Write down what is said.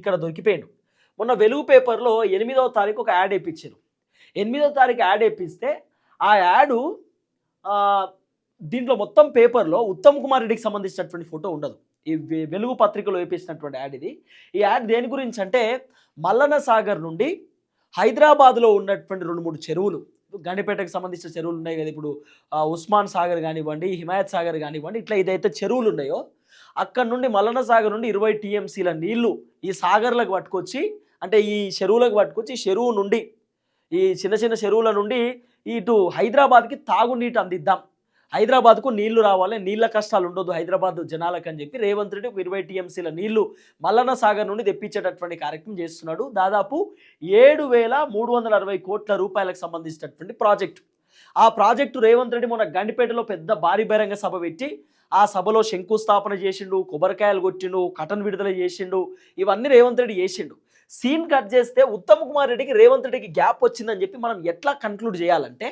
ఇక్కడ దొరికిపోయాడు. మొన్న వెలుగు పేపర్లో ఎనిమిదవ తారీఖు ఒక యాడ్ వేయించారు ఎనిమిదవ తారీఖు యాడ్ వేపిస్తే ఆ యాడు దీంట్లో మొత్తం పేపర్లో ఉత్తమ్ కుమార్ రెడ్డికి సంబంధించినటువంటి ఫోటో ఉండదు. ఈ వెలుగు పత్రికలో వేపించినటువంటి యాడ్ ఇది. ఈ యాడ్ దేని గురించి అంటే మల్లన సాగర్ నుండి హైదరాబాద్లో ఉన్నటువంటి రెండు మూడు చెరువులు గండిపేటకు సంబంధించిన చెరువులు ఉన్నాయి కదా ఇప్పుడు ఉస్మాన్ సాగర్ కానివ్వండి హిమాయత్ సాగర్ కానివ్వండి ఇట్లా ఇదైతే చెరువులు ఉన్నాయో అక్కడ నుండి మల్లన సాగర్ నుండి ఇరవై టీఎంసీల నీళ్ళు ఈ సాగర్లకు పట్టుకొచ్చి అంటే ఈ చెరువులకు పట్టుకొచ్చి చెరువు నుండి ఈ చిన్న చిన్న చెరువుల నుండి ఇటు హైదరాబాద్కి తాగునీటి అందిద్దాం. హైదరాబాద్కు నీళ్ళు రావాలి నీళ్ళ కష్టాలు ఉండొద్దు హైదరాబాద్ జనాలకు అని చెప్పి రేవంత్ రెడ్డి ఒక ఇరవై టీఎంసీల నీళ్ళు మల్లన్న సాగర్ నుండి తెప్పించేటటువంటి కార్యక్రమం చేస్తున్నాడు. దాదాపు ఏడు వేల మూడు వందల అరవై కోట్ల రూపాయలకు సంబంధించినటువంటి ప్రాజెక్టు. ఆ ప్రాజెక్టు రేవంత్ రెడ్డి మొన్న గండిపేటలో పెద్ద భారీ బహిరంగ సభ పెట్టి ఆ సభలో శంకుస్థాపన చేసిండు కొబ్బరికాయలు కొట్టిండు కటన్ విడుదల చేసిండు ఇవన్నీ రేవంత్ రెడ్డి చేసిండు. సీన్ కట్ చేస్తే ఉత్తమ్ కుమార్ రెడ్డికి రేవంత్ రెడ్డికి గ్యాప్ వచ్చిందని చెప్పి మనం ఎట్లా కన్క్లూడ్ చేయాలంటే